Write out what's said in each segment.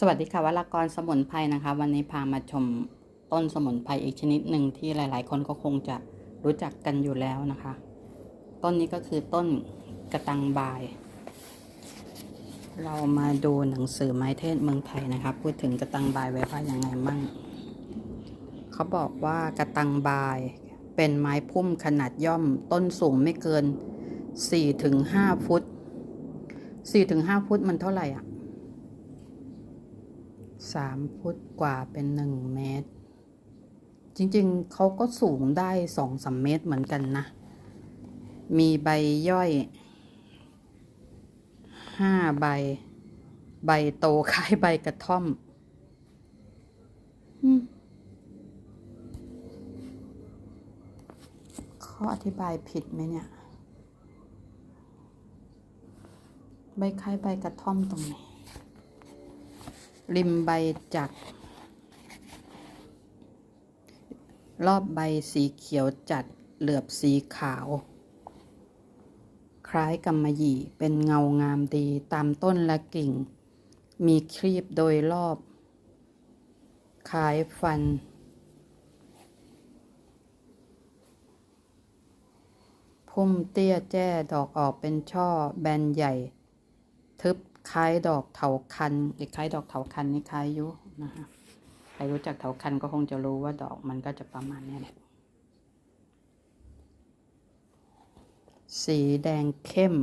สวัสดีค่ะวรากรสมุนไพรนะคะ วันนี้พามาชมต้นสมุนไพรอีกชนิดหนึ่งที่หลาย ๆ คนก็คงจะรู้จักกันอยู่แล้วนะคะ ต้นนี้ก็คือต้นกระตังบาย เรามาดูหนังสือไม้เทศเมืองไทยนะคะพูดถึงกระตังบายไว้ว่ายังไงมั่งเขาบอกว่ากระตังบายเป็นไม้พุ่มขนาดย่อม ต้นสูงไม่เกิน4-5ฟุต4-5ฟุตมันเท่าไหร่อะ สามฟุตกว่าเป็นหนึ่งเมตร จริงๆเขาก็สูงได้สองสามเมตรเหมือนกันนะ มีใบย่อยห้าใบ ใบโตคล้ายใบกระท่อมอืมข้ออธิบายผิดไหมเนี่ยใบคล้ายใบกระท่อมตรงไหน ริมใบจักรอบใบสีเขียวจัดเหลือบสีขาว คล้ายกำมะหยี่เป็นเงางามดีตามต้นและกิ่ง มีครีบโดยรอบ คล้ายฟัน พุ่มเตี้ยแจ้ดอกออกเป็นช่อแบนใหญ่ ทึบ คล้ายดอกเถาคันเด็กคล้ายดอกเถาคันนี่คล้ายอยุนะคะใครรู้จักเถาคันก็คงจะรู้ว่าดอกมันก็จะประมาณนี้แหละสีแดงเข้ม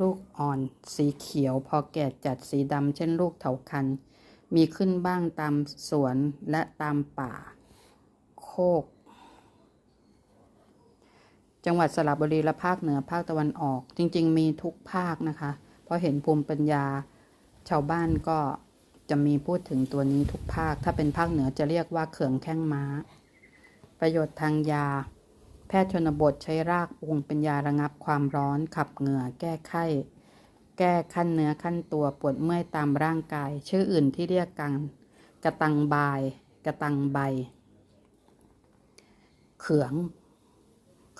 ลูกอ่อนสีเขียวพอแก่จัดสีดำเช่นลูกเถาคัน มีขึ้นบ้างตามสวนและตามป่า โคก จังหวัดสระบุรีและภาคเหนือภาคตะวันออก จริง ๆ มีทุกภาคนะคะ เพราะเห็นภูมิปัญญา ชาวบ้านก็จะมีพูดถึงตัวนี้ทุกภาค ถ้าเป็นภาคเหนือจะเรียกว่าเขืองแข้งม้า ประโยชน์ทางยา แพทย์ชนบทใช้รากปรุงเป็นยาระงับความร้อน ขับเหงื่อ แก้ไข้ แก้ขั้นเนื้อขั้นตัวปวดเมื่อยตามร่างกาย ชื่ออื่นที่เรียกกัน กระตังบาย กระตังใบ เขือง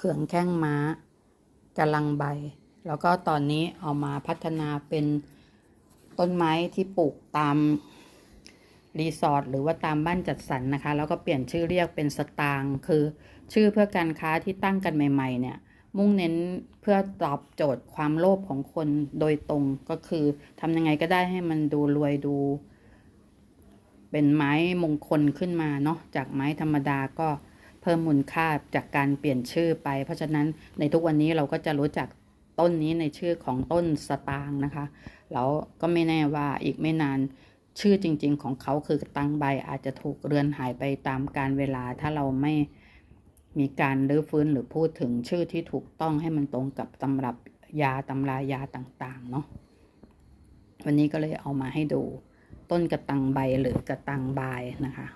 เขืองแข้งม้ากำลังใบ แล้วก็ตอนนี้เอามาพัฒนาเป็นต้นไม้ที่ปลูกตามรีสอร์ทหรือว่าตามบ้านจัดสรรนะคะ แล้วก็เปลี่ยนชื่อเรียกเป็นสตางค์คือชื่อเพื่อการค้าที่ตั้งกันใหม่ ๆ เนี่ย มุ่งเน้นเพื่อตอบโจทย์ความโลภของคนโดยตรงก็คือทำยังไงก็ได้ให้มันดูรวยดู เป็นไม้มงคลขึ้นมาเนาะจากไม้ธรรมดาก็ เพิ่มมูลค่าจากการเปลี่ยนชื่อไป เพราะฉะนั้นในทุกวันนี้เราก็จะรู้จักต้นนี้ในชื่อของต้นสตางนะคะ แล้วก็ไม่แน่ว่าอีกไม่นานชื่อจริง ๆ ของเขาคือตังใบอาจจะถูกเรือนหายไปตามการเวลาถ้าเราไม่มีการรื้อฟื้นหรือพูดถึงชื่อที่ถูกต้องให้มันตรงกับตำรับยาตำรายาต่างๆเนาะวันนี้ก็เลยเอามาให้ดู ต้นกระตังใบหรือกระตังบายนะคะ